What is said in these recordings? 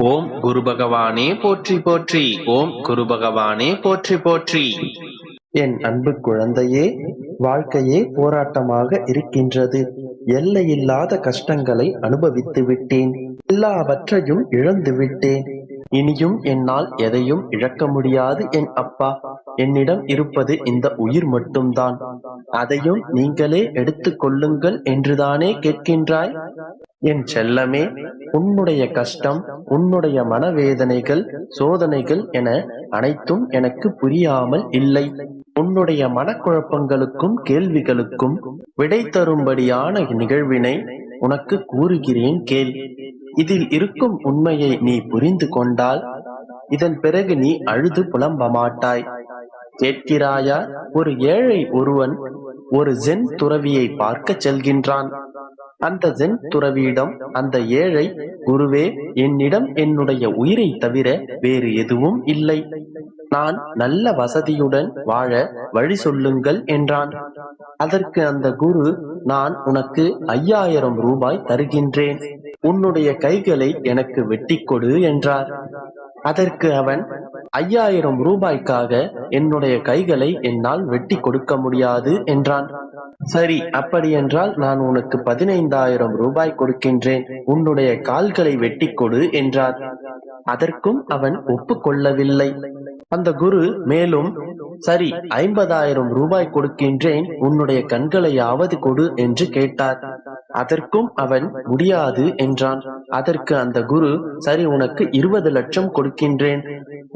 ஓம் குரு பகவானே போற்றி போற்றி. ஓம் குரு பகவானே போற்றி போற்றி. என் அன்பு குழந்தையே வாழ்க்கையே போராட்டமாக இருக்கின்றது. எல்லையில்லாத கஷ்டங்களை அனுபவித்து விட்டேன். எல்லாவற்றையும் இழந்து விட்டேன். இனியும் என்னால் எதையும் இழக்க முடியாது என் அப்பா. என்னிடம் இருப்பது இந்த உயிர் மட்டும்தான். அதையும் நீங்களே எடுத்துக் கொள்ளுங்கள் என்றுதானே கேட்கின்றாய்? என் செல்லமே உன்னுடைய கஷ்டம் உன்னுடைய மனவேதனைகள் சோதனைகள் என அனைத்தும் எனக்கு புரியாமல் இல்லை. உன்னுடைய மனக்குழப்பங்களுக்கும் கேள்விகளுக்கும் விடை தரும்படியான நிகழ்வினை உனக்கு கூறுகிறேன் கேள். இதில் இருக்கும் உண்மையை நீ புரிந்து கொண்டால் இதன் பிறகு நீ அழுது புலம்ப மாட்டாய் கேட்கிறாயா? ஒரு ஏழை ஒருவன் ஒரு ஜென் துறவியை பார்க்க செல்கின்றான். அந்த ஜென் துறவியிடம் அந்த ஏழை குருவே என்னிடம் என்னுடைய உயிரை தவிர வேறு எதுவும் இல்லை. நான் நல்ல வசதியுடன் வாழ வழி சொல்லுங்கள் என்றான். அதற்கு அந்த குரு நான் உனக்கு ஐயாயிரம் ரூபாய் தருகின்றேன். உன்னுடைய கைகளை எனக்கு வெட்டிக் கொடு என்றார். அதற்கு அவன் ஐயாயிரம் ரூபாய்க்காக என்னுடைய கைகளை என்னால் வெட்டி கொடுக்க முடியாது என்றான். சரி அப்படியென்றால் நான் உனக்கு பதினைந்தாயிரம் ரூபாய் கொடுக்கின்றேன். உன்னுடைய கால்களை வெட்டி கொடு என்றார். அதற்கும் அவன் ஒப்புக்கொள்ளவில்லை. அந்த குரு மேலும் சரி ஐம்பதாயிரம் ரூபாய் கொடுக்கின்றேன் உன்னுடைய கண்களையாவது கொடு என்று கேட்டார். அதற்கும் அவன் முடியாது என்றான். அதற்கு அந்த குரு சரி உனக்கு இருபது லட்சம் கொடுக்கின்றேன்.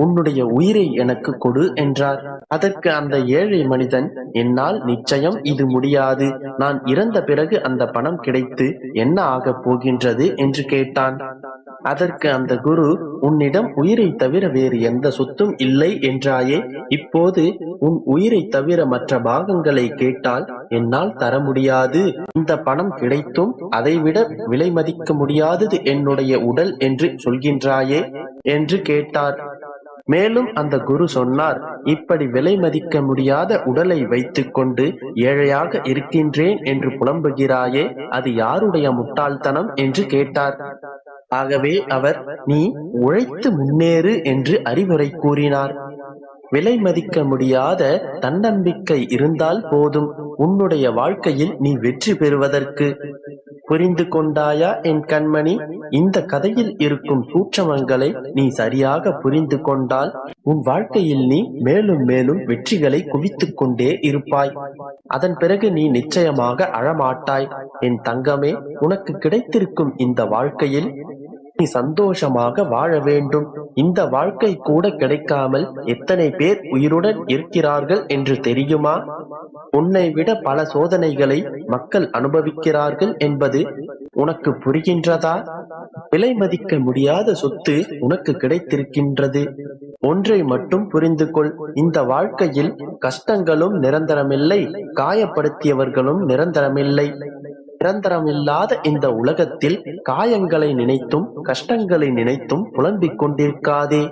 உன்னுடைய உயிரை எனக்கு கொடு என்றார். அதற்கு அந்த ஏழை மனிதன் என்னால் நிச்சயம் இது முடியாது. நான் இறந்த பிறகு அந்த பணம் கிடைத்து என்ன ஆகப் போகின்றது? என்று கேட்டான். அதற்கு அந்த குரு உன்னிடம் உயிரை தவிர வேறு எந்த சொத்தும் இல்லை என்றாயே. இப்போது உன் உயிரை தவிர மற்ற பாகங்களை கேட்டால் என்னால் தர முடியாது. இந்த பணம் கிடைத்தும் அதைவிட விலை மதிக்க முடியாதது என்னுடைய உடல் என்று சொல்கின்றாயே? என்று கேட்டார். மேலும் அந்த குரு சொன்னார் இப்படி விலை மதிக்க முடியாத உடலை வைத்துக் கொண்டு ஏழையாக இருக்கின்றேன் என்று புலம்புகிறாயே அது யாருடைய முட்டாள்தனம்? என்று கேட்டார். ஆகவே அவர் நீ உழைத்து முன்னேறு என்று அறிவுரை கூறினார். விலை மதிக்க முடியாத தன்னம்பிக்கை இருந்தால் போதும் உன்னுடைய வாழ்க்கையில் நீ வெற்றி பெறுவதற்கு. புரிந்து கொண்டாயா என் கண்மணி? இந்த கதையில் இருக்கும் சூட்சமங்களை நீ சரியாக புரிந்து கொண்டால் உன் வாழ்க்கையில் நீ மேலும் மேலும் வெற்றிகளை குவித்துக் கொண்டே இருப்பாய். அதன் பிறகு நீ நிச்சயமாக அழமாட்டாய். என் தங்கமே உனக்கு கிடைத்திருக்கும் இந்த வாழ்க்கையில் நீ சந்தோஷமாக வாழ வேண்டும். இந்த வாழ்க்கை கூட கிடைக்காமல் எத்தனை பேர் உயிருடன் இருக்கிறார்கள் என்று தெரியுமா? உன்னை விட பல சோதனைகளை மக்கள் அனுபவிக்கிறார்கள் என்பது உனக்கு புரிகின்றதா? விலை மதிக்க முடியாத சொத்து உனக்கு கிடைத்திருக்கின்றது. ஒன்றை மட்டும் புரிந்து கொள் இந்த வாழ்க்கையில் கஷ்டங்களும் நிரந்தரமில்லை காயப்படுத்தியவர்களும் நிரந்தரமில்லை. நிரந்தரமில்லாத இந்த உலகத்தில் காயங்களை நினைத்தும் கஷ்டங்களை நினைத்தும் புலம்பிக் கொண்டிருக்காதே.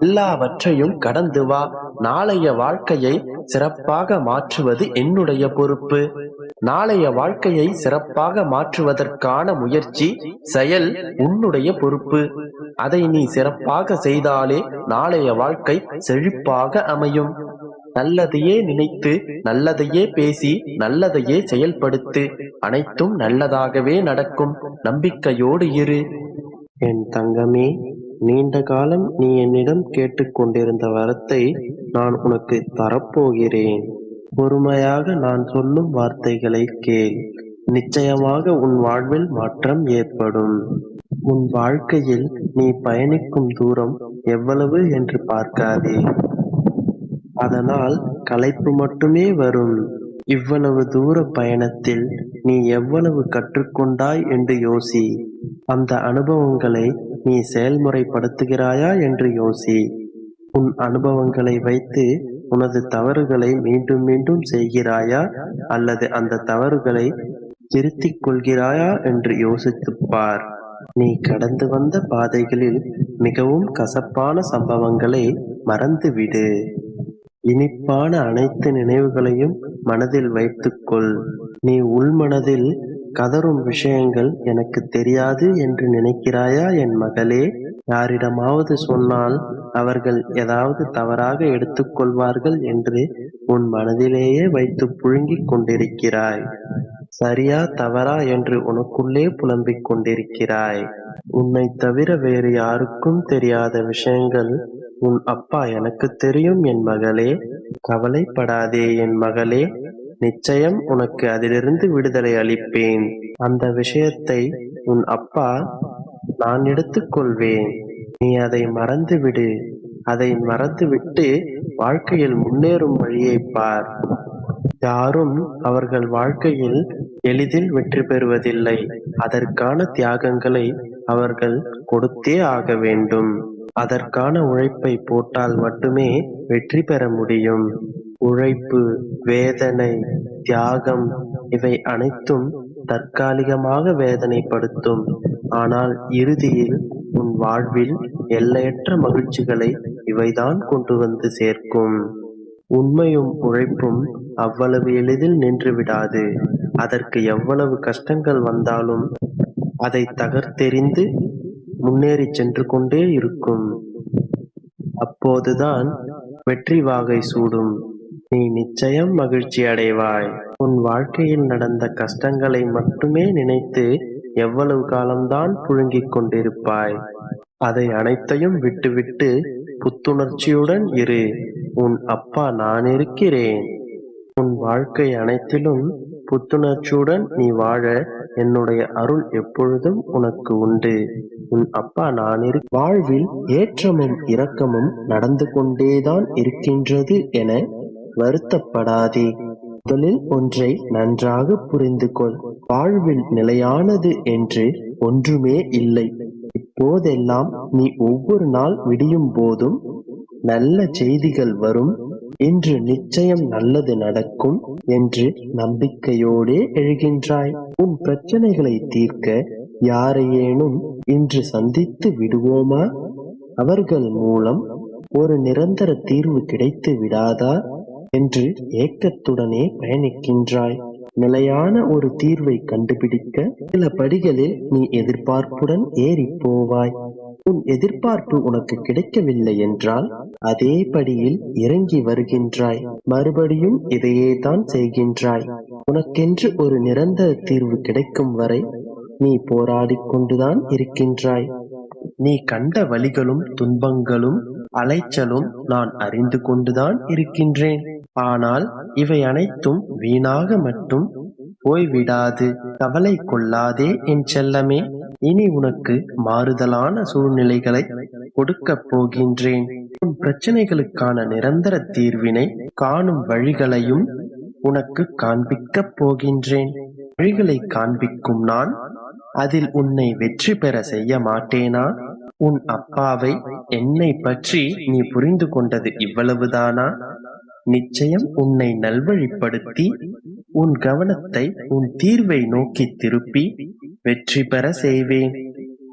எல்லாவற்றையும் கடந்து வா. நாளைய வாழ்க்கையை சிறப்பாக மாற்றுவது என்னுடைய பொறுப்பு. நாளைய வாழ்க்கையை சிறப்பாக மாற்றுவதற்கான முயற்சி செயல் உன்னுடைய பொறுப்பு. அதை நீ சிறப்பாக செய்தாலே நாளைய வாழ்க்கை செழிப்பாக அமையும். நல்லதையே நினைத்து நல்லதையே பேசி நல்லதையே செயல்படுத்து அனைத்தும் நல்லதாகவே நடக்கும். நம்பிக்கையோடு இரு. என் தங்கமே நீண்ட காலம் நீ என்னிடம் கேட்டுக்கொண்டிருந்த வரத்தை நான் உனக்கு தரப்போகிறேன். பொறுமையாக நான் சொல்லும் வார்த்தைகளை கேள். நிச்சயமாக உன் வாழ்வில் மாற்றம் ஏற்படும். உன் வாழ்க்கையில் நீ பயணிக்கும் தூரம் எவ்வளவு என்று பார்க்காதே. அதனால் களைப்பு மட்டுமே வரும். இவ்வளவு தூர பயணத்தில் நீ எவ்வளவு கற்றுக்கொண்டாய் என்று யோசி. அந்த அனுபவங்களை நீ செயல்முறைப்படுத்துகிறாயா என்று யோசி. உன் அனுபவங்களை வைத்து உனது தவறுகளை மீண்டும் மீண்டும் செய்கிறாயா அல்லது அந்த தவறுகளை திருத்திக் கொள்கிறாயா என்று யோசித்துப்பார் நீ கடந்து வந்த பாதைகளில் மிகவும் கசப்பான சம்பவங்களை மறந்துவிடு. இனிப்பான அனைத்து நினைவுகளையும் மனதில் வைத்துக்கொள் நீ உள்மனதில் கதறும் விஷயங்கள் எனக்கு தெரியாது என்று நினைக்கிறாயா என் மகளே? யாரிடமாவது சொன்னால் அவர்கள் ஏதாவது தவறாக எடுத்துக்கொள்வார்கள் என்று உன் மனதிலேயே வைத்து புழுங்கிக் கொண்டிருக்கிறாய். சரியா தவறா என்று உனக்குள்ளே புலம்பிக் கொண்டிருக்கிறாய். உன்னை தவிர வேறு யாருக்கும் தெரியாத விஷயங்கள் உன் அப்பா எனக்கு தெரியும் என் மகளே. கவலைப்படாதே என் மகளே. நிச்சயம் உனக்கு அதிலிருந்து விடுதலை அளிப்பேன். அந்த விஷயத்தை உன் அப்பா நான் எடுத்துக்கொள்வேன். நீ அதை மறந்துவிடு. அதை மறந்துவிட்டு வாழ்க்கையில் முன்னேறும் வழியை பார். யாரும் அவர்கள் வாழ்க்கையில் எளிதில் வெற்றி பெறுவதில்லை. அதற்கான தியாகங்களை அவர்கள் கொடுத்தே ஆக வேண்டும். அதற்கான உழைப்பை போட்டால் மட்டுமே வெற்றி பெற முடியும். உழைப்பு வேதனை தியாகம் இவை அனைத்தும் தற்காலிகமாக வேதனைப்படுத்தும். ஆனால் இறுதியில் உன் வாழ்வில் எல்லையற்ற மகிழ்ச்சிகளை இவைதான் கொண்டு வந்து சேர்க்கும். உண்மையும் உழைப்பும் அவ்வளவு எளிதில் நின்று விடாது. அதற்கு எவ்வளவு கஷ்டங்கள் வந்தாலும் அதை தகர்த்தெறிந்து முன்னேறி சென்று கொண்டே இருக்கும். அப்போதுதான் வெற்றி வாகை சூடும். நீ நிச்சயம் மகிழ்ச்சி அடைவாய். உன் வாழ்க்கையில் நடந்த கஷ்டங்களை மட்டுமே நினைத்து எவ்வளவு காலம்தான் புழுங்கிக் கொண்டிருப்பாய். அதை அனைத்தையும் விட்டுவிட்டு புத்துணர்ச்சியுடன் இரு. உன் அப்பா நான் இருக்கிறேன் உன் வாழ்க்கை அனைத்திலும் புத்துணர்ச்சியுடன் நீ வாழ என்னுடைய அருள் எப்பொழுதும் உனக்கு உண்டு. உன் அப்பா நான் இரு வாழ்வில் ஏற்றமும் இரக்கமும் நடந்து கொண்டேதான் இருக்கின்றது என வருத்தப்படாதே. முதலில் ஒன்றை நன்றாக புரிந்து கொள் வாழ்வில் நிலையானது என்று ஒன்றுமே இல்லை. இப்போதெல்லாம் நீ ஒவ்வொரு நாள் விடியும் போதும் நல்ல செய்திகள் வரும். இன்று நிச்சயம் நல்லது நடக்கும் என்று நம்பிக்கையோடே எழுகின்றாய். உன் பிரச்சனைகளை தீர்க்க யாரையேனும் இன்று சந்தித்து விடுவோமா? அவர்கள் மூலம் ஒரு நிரந்தர தீர்வு கிடைத்து விடாதா? என்று ஏக்கத்துடனே பயணிக்கின்றாய். நிலையான ஒரு தீர்வை கண்டுபிடிக்க சில படிகளில் நீ எதிர்பார்ப்புடன் ஏறி போவாய். உன் எதிர்பார்ப்பு உனக்கு கிடைக்கவில்லை என்றால் அதே படியில் இறங்கி வருகின்றாய். மறுபடியும் இதையே தான் செய்கின்றாய். உனக்கென்று ஒரு நிரந்தர தீர்வு கிடைக்கும் வரை நீ போராடிக் கொண்டுதான் இருக்கின்றாய். நீ கண்ட வழிகளும் துன்பங்களும் அலைச்சலும் நான் அறிந்து கொண்டுதான் இருக்கின்றேன். ஆனால் இவை அனைத்தும் வீணாக மட்டும் போய்விடாது. கவலை கொள்ளாதே என் செல்லமே. இனி உனக்கு மாறுதலான சூழ்நிலைகளை கொடுக்கப் போகின்றேன். உன் பிரச்சனைகளுக்கான நிரந்தர தீர்வினை காணும் வழிகளையும் உனக்கு காண்பிக்கப் போகின்றேன். வழிகளை காண்பிக்கும் நான் அதில் உன்னை வெற்றி பெற செய்ய மாட்டேனா? உன் அப்பாவை என்னை பற்றி நீ புரிந்து கொண்டது இவ்வளவுதானா? நிச்சயம் உன்னை நல்வழிப்படுத்தி உன் கவனத்தை உன் தீர்வை நோக்கி திருப்பி வெற்றி பெற செய்வேன்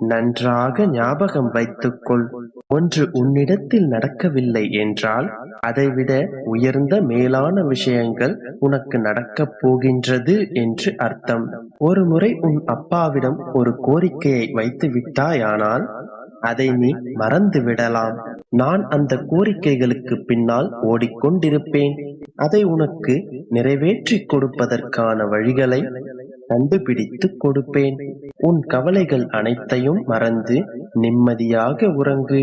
நன்றாக ஞாபகம் வைத்துக்கொள். ஒன்று உன்னிடத்தில் நடக்கவில்லை என்றால் அதைவிட உயர்ந்த மேலான விஷயங்கள் உனக்கு நடக்கப் போகின்றது என்று அர்த்தம். ஒரு முறை உன் அப்பாவிடம் ஒரு கோரிக்கையை வைத்து விட்டாயானால் அதை நீ மறந்து விடலாம். நான் அந்த கோரிக்கைகளுக்கு பின்னால் ஓடிக்கொண்டிருப்பேன். அதை உனக்கு நிறைவேற்றிக் கொடுப்பதற்கான வழிகளை கண்டுபிடித்து கொடுப்பேன். உன் கவலைகள் அனைத்தையும் மறந்து நிம்மதியாக உறங்கு.